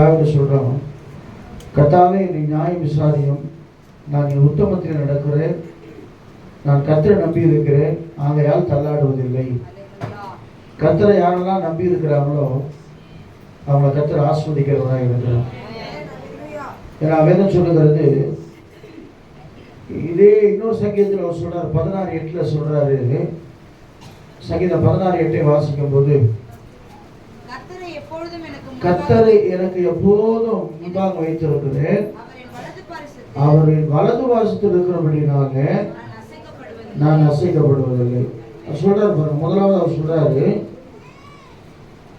அதாவது சொல்கிறோம் கத்தாவே நீ நியாயம் விசாரியும். நான் என் உத்தமத்தில் நடக்கிறேன். நான் கத்தரை நம்பி இருக்கிறேன் ஆகையால் தள்ளாடுவதில்லை. கத்தரை யாரெல்லாம் நம்பி இருக்கிறாங்களோ அவங்கள கத்தரை ஆஸ்வதிக்கிறவராக இருக்கிறார். ஏன்னா வேதம் சொல்லுகிறது இதே இன்னொரு சங்கீதத்தில் அவர் சொல்கிறார் பதினாறு எட்டில் சொல்கிறாரு சங்கீதம் பதினாறு எட்டை வாசிக்கும் போது கத்தரை எனக்கு எப்போதும் முன்பாக வைத்திருக்கிறேன். அவரின் வலது வாசத்தில் இருக்கிறபடினாக நான் அசைக்கப்படுவதில்லை. நான் அசைக்கப்படுவதில்லை சொல்றாரு பாருங்க முதலாவது அவர் சொல்றாரு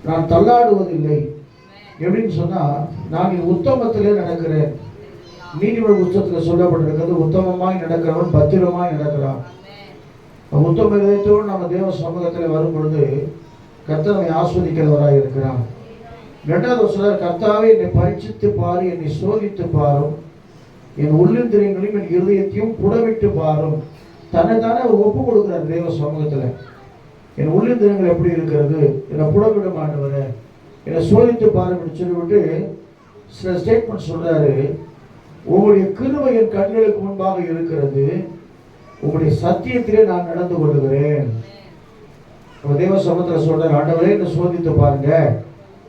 நான் தள்ளாடுவதில்லை. எப்படின்னு சொன்னா நான் என் உத்தமத்திலே நடக்கிறேன். நீதிமன்ற புத்தகத்தில் சொல்லப்பட்டிருக்கிறது உத்தமமாய் நடக்கிறவன் பத்திரமாய் நடக்கிறான். உத்தம இதயத்தோடு நம்ம தேவ சமூகத்தில் வரும் பொழுது கத்தனை ஆஸ்வதிக்கிறவராய் இருக்கிறான். ரெண்டாவது சொல்றார் கர்த்தாவே என்னை பரீட்சித்து பாரு என்னை சோதித்து பாரும். என் உள்ளிந்திரியங்களையும் என் இருதயத்தையும் புடவிட்டு பாரும். தன்னை தானே அவர் ஒப்பு கொடுக்கிறார் தேவ சமூகத்தில். என் உள்ளிந்திரங்கள் எப்படி இருக்கிறது? என்னை புடவிட மாட்டவர். என்னை சோதித்து அப்படின்னு சொல்லிவிட்டு சில ஸ்டேட்மெண்ட் சொல்றாரு. உங்களுடைய கிருபை என் கண்களுக்கு முன்பாக இருக்கிறது. உங்களுடைய சத்தியத்திலே நான் நடந்து கொள்கிறேன் தேவ சமூகத்தில் சொல்றாரு ஆண்டவரே என்னை சோதித்து பாருங்க.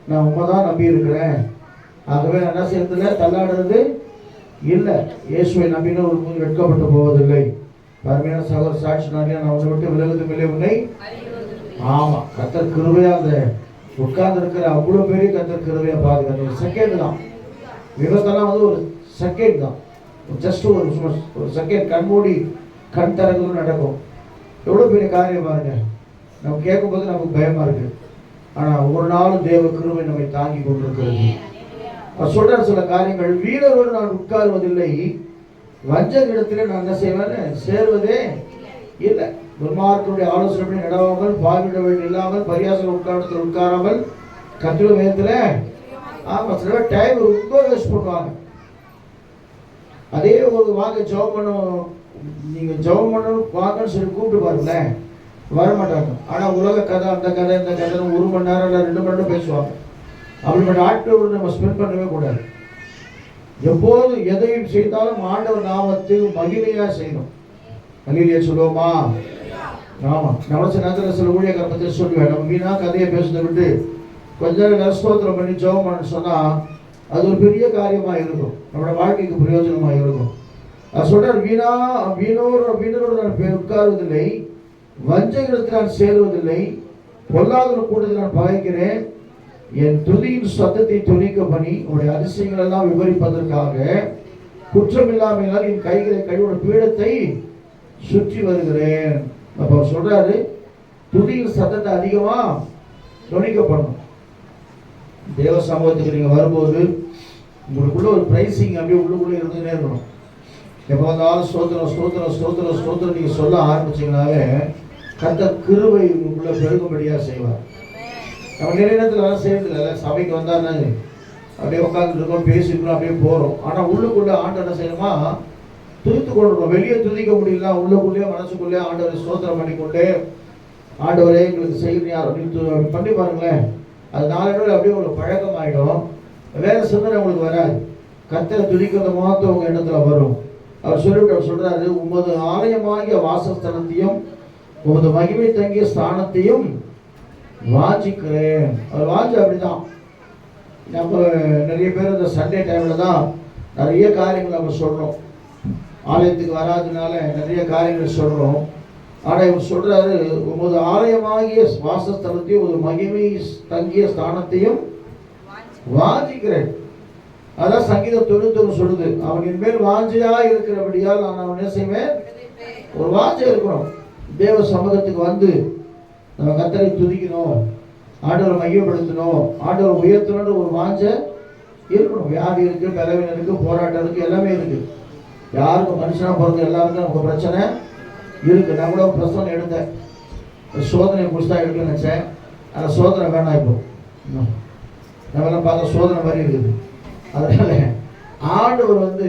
நான் உண்மை தான் நம்பி இருக்கிறேன் ஆகவே என்ன செய்யறதில்ல தள்ளாடுறது இல்லை. இயேசுவை நம்பின ஒரு மூணு வெட்கப்பட்டு போவதில்லை. அருமையான சகோதர சாட்சி நாளில் நான் உன்னை விட்டு விலகுதும் இல்லை உன்னை ஆமாம் கத்தர் கிருவையா அந்த உட்கார்ந்து இருக்கிற அவ்வளோ பெரிய கத்தர் கிருவையா பாதுகாத்து ஒரு செகண்ட் தான். விபத்தெல்லாம் வந்து ஒரு செகண்ட் தான். ஜஸ்ட் ஒரு ஒரு செகண்ட் கண் மூடி கண் தரங்களும் நடக்கும். எவ்வளோ பெரிய காரியம் பாருங்க. நம்ம கேட்கும்போது நமக்கு பயமாக இருக்குது ஆனால் ஒரு நாளும் தேவ கிருமை நம்மை தாங்கி கொண்டிருக்கிறது. சொல்ற சில காரியங்கள். வீரரோடு நான் உட்காருவதில்லை. வஞ்சகரிடத்திலே நான் என்ன செய்வேன்? சேருவதே இல்லை. துன்மார்க்கனுடைய ஆலோசனை நடவாமல் பாவிட வேண்டிய இல்லாமல் பரியாசம் உட்காரத்தில் உட்காராமல் கத்திர வேதத்தில் ஆமாம் சில பேர் டைம் ரொம்ப வேஸ்ட் பண்ணுவாங்க. அதே ஒரு வாங்க ஜெபம் பண்ணும் நீங்கள் ஜெபம் பண்ணணும் வாங்கன்னு சொல்லி கூப்பிட்டு பாருங்களேன். வர மாட்டாங்க ஆனால் உலக கதை அந்த கதை இந்த கதை ஒரு மணி நேரம் இல்லை ரெண்டு மணி நேரம் பேசுவாங்க. அப்படிப்பட்ட ஆட்களோடு நம்ம ஸ்பெண்ட் பண்ணவே கூடாது. எப்போது எதையும் செய்தாலும் ஆண்டவர் நாமத்தை மகிமையா செய்யணும். மகிழியா சொல்லுவோமா? ஆமாம் நவச நேரத்தில் சில ஊழியக்கார பற்றி சொல்லுவேன். நம்ம வீணா கதையை பேசுறதை விட்டு கொஞ்ச நேரம் ஸ்தோத்திரம் பண்ணி ஜோகம் பண்ண சொன்னால் அது ஒரு பெரிய காரியமாக இருக்கும். நம்மளோட வாழ்க்கைக்கு பிரயோஜனமாக இருக்கும். அது சொல்றார் வீணா வீணோர் வீணரோட நான் உட்காருவதில்லை. வஞ்சகத்தில் நான் சேருவதில்லை. பொல்லாத கூட்டத்தில் நான் பகைக்கிறேன். என் துதியின் சத்தத்தை துணிக்க பண்ணி உடைய அதிசயங்கள் எல்லாம் விவரிப்பதற்காக குற்றமில்லாமையால் என் கைகளை கையோட பீடத்தை சுற்றி வருகிறேன். அப்ப அவர் சொல்றாரு துதியின் சத்தத்தை அதிகமா துணிக்கப்படணும். தேவ சமூகத்துக்கு நீங்க வரும்போது உங்களுக்குள்ள ஒரு பிரைசிங் அப்படியே உள்ளுக்குள்ளே இருந்துகிட்டே இருக்கணும். எப்போ வந்தாலும் ஸ்தோத்திரம் ஸ்தோத்திரம் ஸ்தோத்திரம் ஸ்தோத்திரம் நீங்க சொல்ல ஆரம்பிச்சீங்கனாவே கத்த கிருவை உங்களுக்குள்ள பெருகும்படியா செய்வார். நம்ம நிறைய நேரத்தில் வேலை செய்யறது இல்லை சபைக்கு வந்தா அப்படியே உட்காந்துட்டு இருக்கோம் பேசிக்கிறோம் அப்படியே போறோம். ஆனா உள்ளுக்குள்ள ஆண்டு என்ன செய்யணுமா? துதித்து கொண்டிருக்கோம் வெளியே துதிக்க முடியல உள்ளுக்குள்ளேயே மனசுக்குள்ளே ஆண்டவரை சோதனை பண்ணிக்கொண்டு ஆண்டவரே எங்களுக்கு செய்யணும் யார் அப்படின்னு பண்ணி பாருங்களேன். அது நாளடைவில் அப்படியே உங்களுக்கு பழக்கம் ஆகிடும் வேற சிந்தனை உங்களுக்கு வராது. கத்தரை துதிக்கிறது மாத்திரம் உங்க எண்ணத்துல வரும். அவர் சொல்லிவிட்டு அவர் சொல்றாரு உமது ஆலயமாகிய வாசஸ்தலத்தையும் உமது மகிமை தங்கிய ஸ்தானத்தையும் வாஞ்சிக்கிறேன். அவர் வாஞ்சி அப்படிதான். நம்ம நிறைய பேர் இந்த சண்டே டைம்ல தான் நிறைய காரியங்கள் நம்ம சொல்றோம். ஆலயத்துக்கு வராதனால நிறைய காரியங்கள் சொல்றோம். ஆனா இவர் சொல்றாரு உமது ஆலயமாகிய வாசஸ்தலத்தையும் ஒரு மகிமை தங்கிய ஸ்தானத்தையும் வாஞ்சிக்கிறேன். அதான் சங்கீதம் தொண்ணூத்தொன்று சொல்லுது. அவனின் என் மேல் வாஞ்சியாக இருக்கிறபடியால் நான் அவன் என்ன செய்வேன்? ஒரு வாஞ்சை இருக்கிறோம். தேவ சமூகத்துக்கு வந்து நம்ம கத்தரை துதிக்கணும் ஆண்டவரை மையப்படுத்தணும் ஆண்டவரை உயர்த்தணுன்ற ஒரு வாஞ்சை இருக்கணும். வியாதி இருக்கு பலவீனம் இருக்கு போராட்டம் இருக்கு எல்லாமே இருக்கு. யாருக்கும் மனுஷனா பிறந்த எல்லாருக்கும் நமக்கு பிரச்சனை இருக்கு. நான் கூட ஒரு பிரசவம் எடுத்தேன். சோதனை முடிச்சு எடுக்கணும்னு எடுக்க நினைச்சேன். ஆனால் சோதனை வேணாம் இப்போ. நம்மளாம் பார்த்தா சோதனை மாதிரி இருக்குது. அதனால ஆண்டவர் வந்து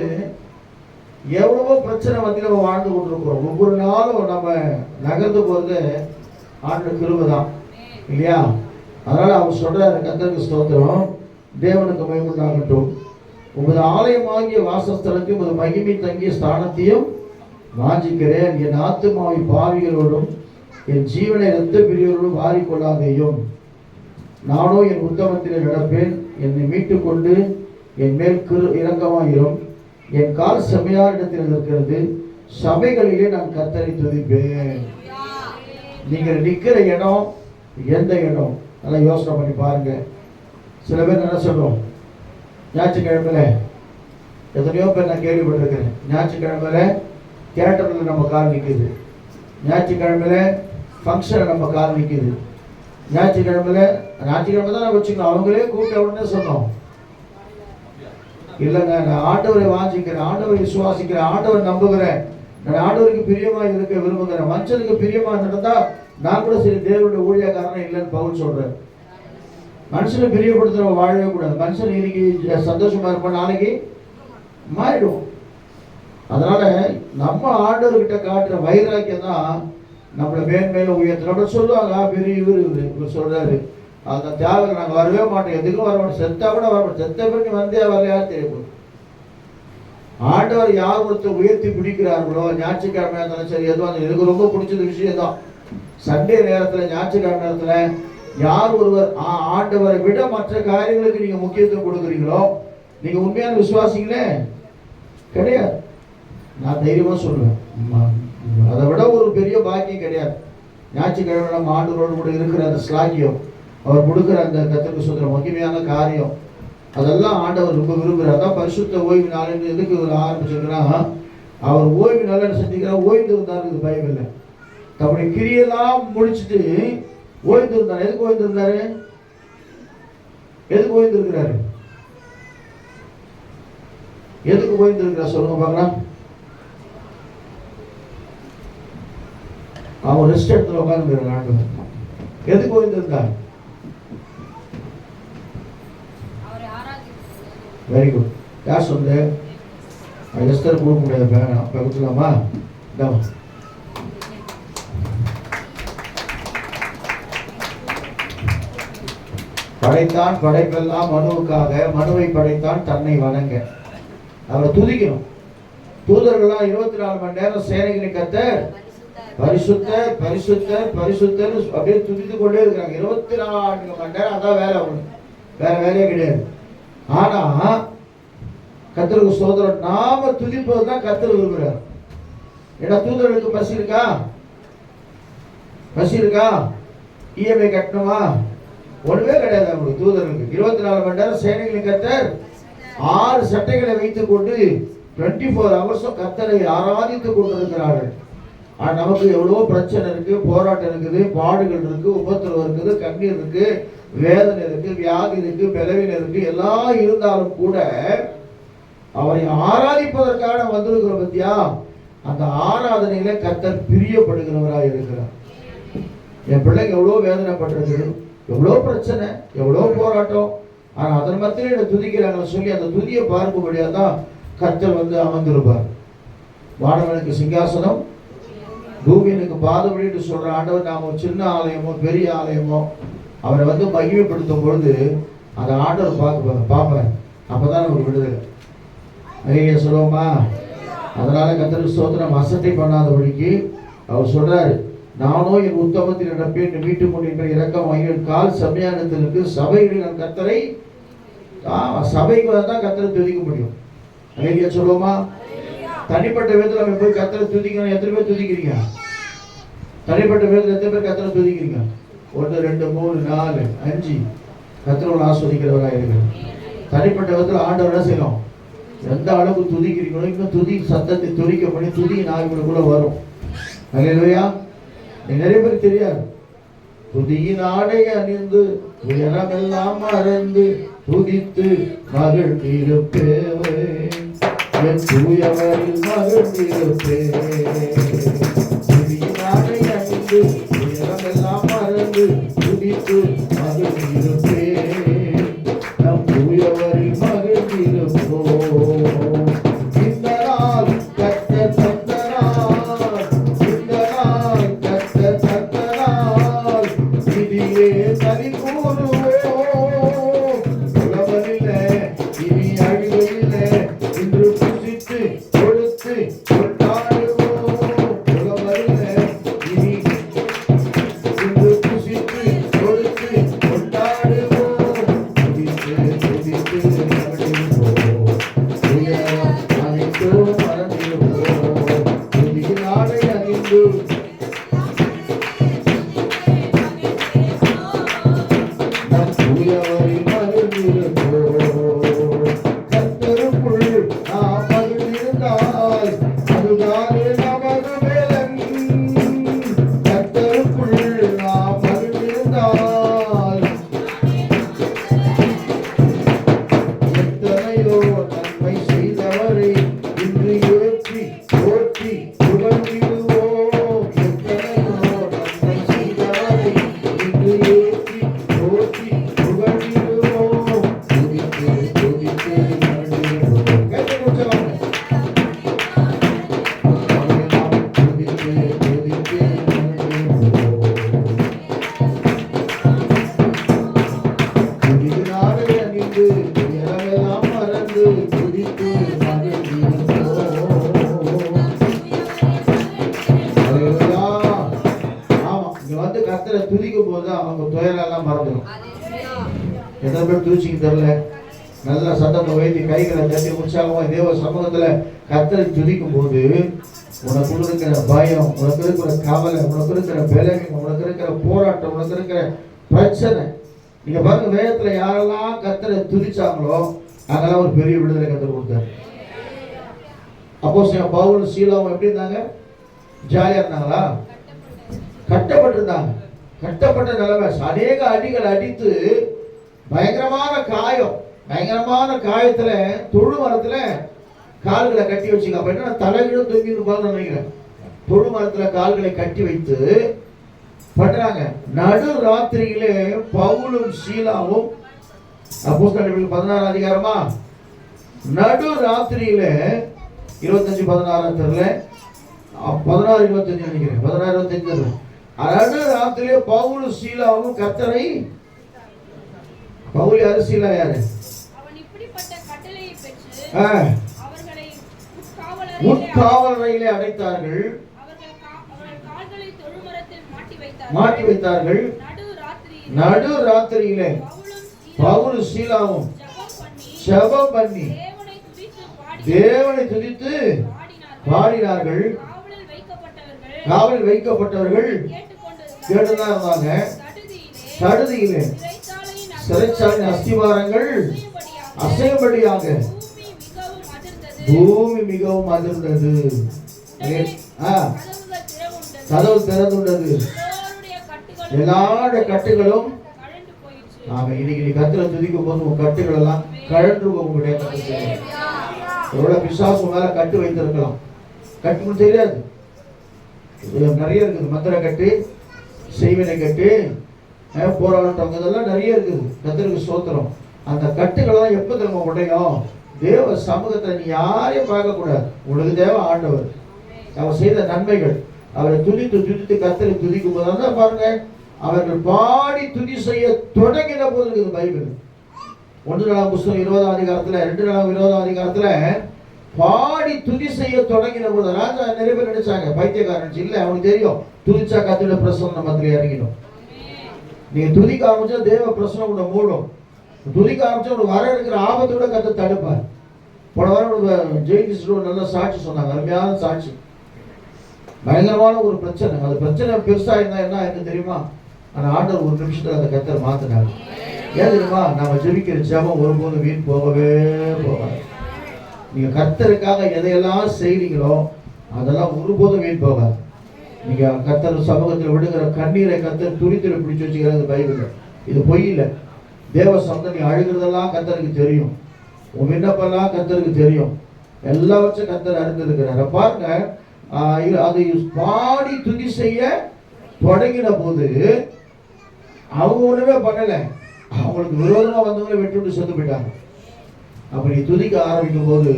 எவ்வளவோ பிரச்சனை வந்து நம்ம வாழ்ந்து கொண்டிருக்கிறோம். ஒவ்வொரு நாளும் நம்ம நகர்ந்து போகிறது ஆண்டு கிருபை தான் இல்லையா? அதனால அவர் சொல்றாரு கத்தருக்கு ஸ்தோத்திரம். தேவனுக்கு மயமுண்டாகட்டும் உமது ஆலயமாகிய வாசஸ்தலத்தையும் உமது மகிமை தங்கிய ஸ்தானத்தையும் வாஞ்சிக்கிறேன். என் ஆத்துமாவை பாவிகளோடும் என் ஜீவனை இரத்த பிரியோடும் வாரிக்கொள்ளாதேயும். நானும் என் உத்தமத்தில் நடப்பேன். என்னை மீட்டுக்கொண்டு என் மேல் கிரு இரக்கமாயிரும் என் கால் சபையாரிடத்தில் இருக்கிறது. சபைகளிலே நான் கத்தரை துதிப்பேன். நீங்கள் நிற்கிற இடம் எந்த இடம்? நல்லா யோசனை பண்ணி பாருங்க. சில பேர் என்ன சொல்கிறோம் ஞாயிற்றுக்கிழமையில எத்தனையோ பேர் நான் கேள்விப்பட்டிருக்கிறேன். ஞாயிற்றுக்கிழமையில தியேட்டரில் நம்ம கால் நிற்குது ஞாயிற்றுக்கிழமையில ஃபங்க்ஷனில் நம்ம கால் நிற்குது ஞாயிற்றுக்கிழமையில ஞாயிற்றுக்கிழமை தான் நான் வச்சுக்கணும். அவங்களே கூப்பிட்ட உடனே சொன்னோம். இல்லைங்க நான் ஆண்டவரை வாஞ்சிக்கிறேன் ஆண்டவரை விசுவாசிக்கிறேன் ஆண்டவரை நம்புகிறேன். நான் ஆண்டவருக்கு பிரியமா இருக்க விரும்புகிறேன். மனுஷனுக்கு பிரியமா நடந்தா நான் கூட சரி தேவனுடைய ஊழியக்காரன் இல்லைன்னு பவுல் சொல்றேன் மனுஷனை பிரியப்படுத்துறவங்க வாழவே கூடாது. மனுஷன் இன்னைக்கு சந்தோஷமா இருப்பான் நாளைக்கு மாறிடுவோம் அதனால நம்ம ஆண்டவர்கிட்ட காட்டுற வைராக்கியம் தான் நம்மளை மேன்மேல உயர்த்தோட சொல்லுவாங்க பெரிய இவர் இவர். இவர் சொல்றாரு அந்த தியாகம் நாங்கள் வரவே மாட்டோம். எதுக்கும் வர மாட்டோம். செத்தா கூட வர மாட்டோம். செத்த பிறகு வந்தே வரலையான்னு தெரியும் ஆண்டவர் யார் ஒருத்தர் உயர்த்தி பிடிக்கிறார்களோ ஞாயிற்றுக்கிழமையாக இருந்தாலும் சரி எதுவும் அந்த எனக்கு ரொம்ப பிடிச்சது விஷயம் தான் சண்டே நேரத்தில் ஞாயிற்றுக்கிழமை நேரத்தில் யார் ஒருவர் ஆ- ஆண்டவரை விட மற்ற காரியங்களுக்கு நீங்கள் முக்கியத்துவம் கொடுக்குறீங்களோ நீங்கள் உண்மையான விசுவாசிங்களே கிடையாது. நான் தைரியமாக சொல்லுவேன். அதை விட ஒரு பெரிய பாக்கியம் கிடையாது. ஞாயிற்றுக்கிழமை நம்ம ஆண்டவரோடு கூட இருக்கிற அந்த ஸ்லாகியம் அவர் கொடுக்குற அந்த கத்திற்கு சொல்ற மகிமையான காரியம் அதெல்லாம் ஆண்டவர் ரொம்ப விரும்புகிறார் அதான் பரிசுத்த ஓய்வு நாள்னு எதுக்கு இவர் ஆரம்பிச்சிருக்கிறா அவர் ஓய்வு நாள் செஞ்சுக்கிறா ஓய்ந்து இருந்தார் இது இல்லை தம்முடைய கிரியெல்லாம் முடிச்சிட்டு ஓய்ந்து இருந்தார். எதுக்கு ஓய்ந்து இருந்தாரு? எதுக்கு ஓய்ந்து இருக்கிறாரு? எதுக்கு ஓய்ந்து இருக்கிறார் சொல்லுங்க பார்க்கலாம். அவன் ரெஸ்ட் எடுத்துல உட்காந்து ஆண்டு எதுக்கு ஓய்ந்து இருந்தார் அவரை ஆராதிக்கிறது வெரி குட் யார் சொல்லு அது எஸ்தர் கொடுக்க முடியாது வேணாம் இப்போ கொடுக்கலாமா? இந்தாம்மா. படைத்தான் படைப்பெல்லாம் மனுவுக்காக மனுவை படைத்தான் தன்னை வணங்க. அவரை துதிக்கணும். தூதர்கள்லாம் இருபத்தி நாலு மணி நேரம் சேனைகளை கத்த பரிசுத்த பரிசுத்த பரிசுத்தர் அப்படியே துதித்து கொண்டே இருக்கிறாங்க. இருபத்தி நாலு மணி நேரம் அதான் வேலை அவங்களுக்கு. வேற வேலையே கிடையாது. ஆனா கத்தருக்கு சோதரன் நாம துதிப்பது தான் கத்தர் விரும்புகிறார் ஏன்னா தூதர்களுக்கு பசி இருக்கா? பசி இருக்கா? இஎம்ஐ கட்டணுமா? ஒண்ணுமே கிடையாது அவங்களுக்கு தூதர்களுக்கு. இருபத்தி நாலு மணி நேரம் சேனைகளின் கத்தர் ஆறு சட்டைகளை வைத்துக் கொண்டு டுவெண்ட்டி ஃபோர் ஹவர்ஸும் கத்தரை ஆராதித்துக் கொண்டிருக்கிறார்கள். ஆனால் நமக்கு எவ்வளோ பிரச்சனை இருக்கு போராட்டம் இருக்குது பாடுகள் இருக்குது உபத்திரவம் இருக்குது கண்ணீர் இருக்கு. வேதனை இருக்கு வியாதி இருக்கு பலவீனம் இருக்கு எல்லாம் இருந்தாலும் கூட அவரை ஆராதிப்பதற்காக வந்திருக்கிறோம் பத்தியா? அந்த ஆராதனையில கத்தர் பிரியப்படுகிறவராக இருக்கிறார். என் பிள்ளைங்க எவ்வளோ வேதனைப்பட்டிருக்குது எவ்வளோ பிரச்சனை எவ்வளோ போராட்டம். ஆனால் அதன் மத்தியில் என்ன துதிக்கிறாங்கன்னு சொல்லி அந்த துதியை பார்க்கும்படியா தான் கத்தர் வந்து அமர்ந்திருப்பார். வானவனுக்கு சிங்காசனம் பூமியனுக்கு பாதபடிட்டு சொல்ற ஆண்டவர் நாம ஒரு சின்ன ஆலயமோ பெரிய ஆலயமோ அவரை வந்து மகிமைப்படுத்தும் பொழுது அந்த ஆண்டவர் பார்க்க பார்ப்பேன் அப்போதான் நமக்கு விடுதலை. ஐயா சொல்லுவோமா? அதனால கத்தருக்கு சோத்திரம் அசட்டை பண்ணாதபடிக்கு அவர் சொல்றாரு நானோ என் உத்தமத்தில் நடப்பேன். வீட்டு கொண்டிருக்கிற இறக்கம் என் கால் சமயானத்திற்கு சபைகளில் நான் கத்தரை சபைக்கு தான் கத்தரை துதிக்க முடியும். ஐயா சொல்லுவோமா? தனிப்பட்ட விதத்தில் நம்ம போய் கத்தரை துதிக்கணும். எத்தனை பேர் துதிக்கிறீங்க? தனிப்பட்ட விதத்தில் எத்தனை பேர் கத்தரை துதிக்கிறீங்க? ஒன்று ரெண்டு மூணு நாலு அஞ்சு. கத்தரோட ஆஸ்வதிக்கிறவராக இருக்கிறேன் தனிப்பட்ட விதத்தில் ஆண்டவர் என்ன செய்யணும்? எந்த அளவுக்கு துதிக்கிறீங்களோ இன்னும் துதி சத்தத்தை துதிக்க பண்ணி துதி நாய்களுக்குள்ள வரும். அல்லையா நிறைய பேர் தெரியாது. துதியின் ஆடை அணிந்து உயரமெல்லாம் மறந்து துதித்து மகிழ்ந்திருப்பேவே என் தூயவரில் மகிழ்ந்திருப்பே துதியின் ஆடை அணிந்து மறந்து துதிக்கும் போது அவங்க துயரெல்லாம் மறந்துடும். எத்தனை பேர் தூச்சிக்கு தெரியல? நல்ல சத்தத்தை வைத்து கைகளை தட்டி உற்சாகமாக தேவ சமூகத்தில் கத்தரை துதிக்கும் போது உனக்கு இருக்கிற பயம் உனக்கு இருக்கிற கவலை உனக்கு இருக்கிற பலவீனம் உனக்கு இருக்கிற போராட்டம் உனக்கு இருக்கிற பிரச்சனை. நீங்க பாருங்க வேதத்துல யாரெல்லாம் கத்தரை துதிச்சாங்களோ அதெல்லாம் ஒரு பெரிய விடுதலை கத்தர் கொடுத்தாரு. அப்போ பவுல் சீலாவும் எப்படி இருந்தாங்க? ஜாலியா இருந்தாங்களா? கட்டப்பட்டிருந்தாங்க. கட்டப்பட்ட நிலைமை. அநேக அடிகள் அடித்து பயங்கரமான காயம். பயங்கரமான காயத்துல தொழு மரத்துல கால்களை கட்டி வச்சுக்க. அப்படின்னா என்ன தூங்கி தொங்கி இருப்பாங்க நினைக்கிறேன். தொழு மரத்துல கால்களை கட்டி வைத்து பண்றாங்க. நடு ராத்திரியிலே பவுலும் சீலாவும் அப்போ பதினாறு அதிகாரமா? நடு ராத்திரியில இருபத்தஞ்சு பதினாறாம் தெரியல பதினாறு இருபத்தஞ்சு நினைக்கிறேன். பதினாறு இருபத்தஞ்சு தெரியல. நடு ராத்திரியிலே பவுலும் சீலாவும் கத்தரை பவுல் யாரு? சீலா யாரு? உட்காவலரையிலே அடைத்தார்கள். மாட்டி வைத்தார்கள். நடு ராத்திரியில் பவுல் சீலாவும் செபம் பண்ணி தேவனை துதித்து பாடினார்கள். காவலில் வைக்கப்பட்டவர்கள் கேட்டுதான் இருந்தாங்க சடுதியிலே சிறைச்சாலையின் அஸ்திவாரங்கள் அசையும்படியாக பூமி மிகவும் அதிர்ந்தது. ஆ, கதவு திறந்துள்ளது. எல்லோருடைய கட்டுகளும் எல்லாருடைய கட்டுகளும் கழண்டு இன்னைக்கு நீ கத்துல துதிக்கும் போது உன் கட்டுகள் எல்லாம் கழன்று உங்களுடைய கட்டு எவ்வளவு பிசாசு மேல கட்டு வைத்திருக்கலாம். கட்டு தெரியாது. நிறைய இருக்குது. மந்திர கட்டு செய்வினை கட்டு போராட்டம் இதெல்லாம் நிறைய இருக்குது. கத்திரிக்கு சோத்திரம் அந்த கட்டுகளெல்லாம் எப்போ திரும்ப உடையும் தேவ சமூகத்தை நீ யாரையும் பார்க்கக்கூடாது. உனக்கு தேவ ஆண்டவர். அவர் செய்த நன்மைகள். அவரை துதித்து துதித்து கத்தரை துதிக்கும் போது தான் பாருங்க அவர்கள் பாடி துதி செய்ய தொடங்கின போது இருக்குது பைபிள். ஒன்று நாளாம் புஸ்தகம் இருபதாம் அதிகாரத்தில் ரெண்டு நாளாம் இருபதாம் அதிகாரத்தில் பாடி துதி செய்ய தொடங்கின போது ராஜா நிறைய பேர் நினைச்சாங்க பைத்தியக்காரன் இல்ல அவனுக்கு தெரியும். துதிச்சா கத்திர பிரசனம் நம்ம இறங்கிடும். நீங்க துதிக்க ஆரம்பிச்சா தேவ பிரசனம் கூட மூடும். துதிக்க ஆரம்பிச்சா ஒரு வர இருக்கிற ஆபத்தோட கத்த தடுப்பார். போன வாரம் ஜெயிலிஸ்ட் நல்ல சாட்சி சொன்னாங்க அருமையான சாட்சி. பயங்கரமான ஒரு பிரச்சனை. அது பிரச்சனை பெருசா இருந்தா என்ன எனக்கு தெரியுமா? ஆனா ஆண்டவர் ஒரு நிமிஷத்துல அந்த கத்தர் மாத்தினார். ஏன் தெரியுமா? நம்ம ஜெபிக்கிற ஜெபம் ஒருபோதும் வீண் போகவே போகாது. நீங்க கர்த்தருக்காக எதையெல்லாம் செய்றீங்களோ அதெல்லாம் ஒருபோதும் வீண் போகாது. நீங்க கர்த்தர் சமூகத்தில் விடுகிற கண்ணீரை கர்த்தர் துரித்துல பிடிச்சி வச்சுக்கிறது பைபிள் இது பொய் இல்லை. தேவ சந்தனி அழுகிறதெல்லாம் கர்த்தருக்கு தெரியும். உன் விண்ணப்பெல்லாம் கர்த்தருக்கு தெரியும். எல்லாவற்றையும் கர்த்தர் அறிந்திருக்கிறார். பாருங்க. அதை பாடி துதி செய்ய தொடங்கின போது அவங்க ஒண்ணுமே பண்ணல. அவங்களுக்கு விரோதமா வந்தவங்களை வெட்டி விட்டு செத்து போயிட்டாங்க. அப்படி துதிக்க ஆரம்பிக்கும் போது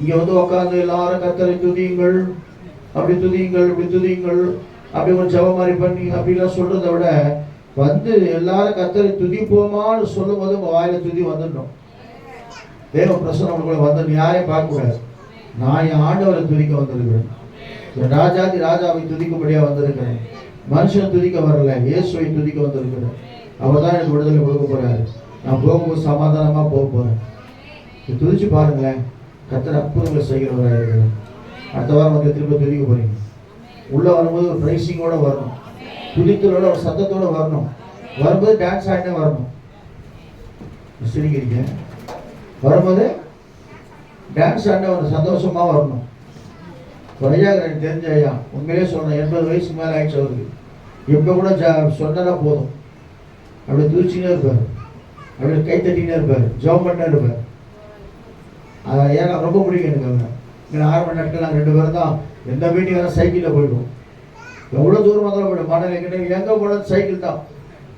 இங்க வந்து உட்காந்து எல்லாரும் கத்தரை துதியுங்கள் அப்படி துதியுங்கள் இப்படி துதியுங்கள் அப்படி ஒரு ஜெபம் மாதிரி பண்ணி அப்படிலாம் சொல்றதை விட வந்து எல்லாரும் கத்தரை துதிப்போமான்னு சொல்லும் போது உங்க வாயில துதி வந்துடணும். தேவ பிரசனம் உங்களுக்குள்ள வந்து யாரையும் பார்க்க கூடாது நான் என் ஆண்டவரை துதிக்க வந்திருக்கிறேன். ராஜாதி ராஜாவை துதிக்கும்படியா வந்திருக்கிறேன். மனுஷன் துதிக்க வரல இயேசுவை துதிக்க வந்திருக்கிறேன். அவர் தான் எனக்கு விடுதலை கொடுக்க போறாரு. நான் போகும்போது சமாதானமா போக போறேன். துதிச்சு பாருங்களேன். கத்தர் அற்புதங்களை செய்கிறவராக இருக்கிறார். அடுத்த வாரம் வந்து திரும்ப துதிக்க போகிறீங்க உள்ளே வரும்போது ஒரு ப்ரைஸிங்கோட வரணும். துதித்தலோட ஒரு சத்தத்தோடு வரணும். வரும்போது டான்ஸ் ஆடினே வரணும். சிரிக்கிறீங்க. வரும்போது டான்ஸ் ஆடின ஒரு சந்தோஷமாக வரணும். கொலையாக எனக்கு தெரிஞ்ச ஐயா உண்மையிலே சொன்னேன் எண்பது வயசுக்கு மேலே ஆயிடுச்சு அவருக்கு. எப்போ கூட ஜா சொன்னா போதும். அப்படியே துதிச்சுன்னே இருப்பார். அப்படியே கை தட்டினே இருப்பார். ஜெபம் பண்ணே இருப்பார். அதை ஏன் எனக்கு ரொம்ப பிடிக்கும் எனக்கு அவங்க இங்கே ஆறு மணி நேரத்தில் நாங்கள் ரெண்டு பேரும் தான் எந்த மீட்டிங் வேணால் சைக்கிளில் போயிடுவோம். எவ்வளோ தூரமாக இருந்தாலும் போய்டும் மணல் எங்கிட்ட எங்கே போனாலும் சைக்கிள் தான்.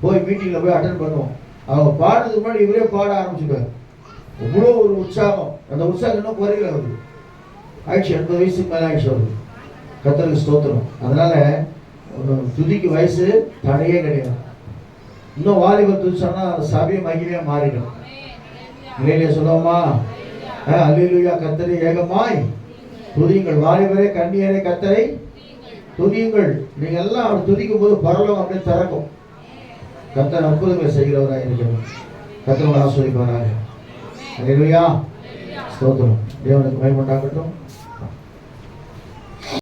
போய் மீட்டிங்கில் போய் அட்டன் பண்ணுவோம். அவங்க பாடுறதுக்கு முன்னாடி இவரே பாட ஆரம்பிச்சுட்டார் அவ்வளோ ஒரு உற்சாகம். அந்த உற்சாகம் இன்னும் குறையல அவருக்கு. ஆயிடுச்சு எண்பது வயசுக்கு மேலே ஆயிடுச்சு அவருக்கு. கத்தருக்கு ஸ்தோத்திரம். அதனால துதிக்கு வயசு தடையே கிடையாது. இன்னும் வாலிபர் துதிச்சோன்னா அந்த சபையை மகிமையாக மாறிடும். இல்லையா சொல்லுவோமா? அல்லேலூயா கத்தரை ஏகமாய். துதியுங்கள். வாலிபரே கண்ணியரே கத்தரை துதியுங்கள். நீங்க எல்லாம் அவர் துதிக்கும் போது பரலோகம் அப்படியே திறக்கும். கத்தர் அற்புதங்களை செய்கிறவராக இருக்கிறார். கத்தர் ஆஸ்வதிப்பாராக அல்லேலூயா. ஸ்தோத்திரம். தேவனுக்கு பயமுண்டாகட்டும்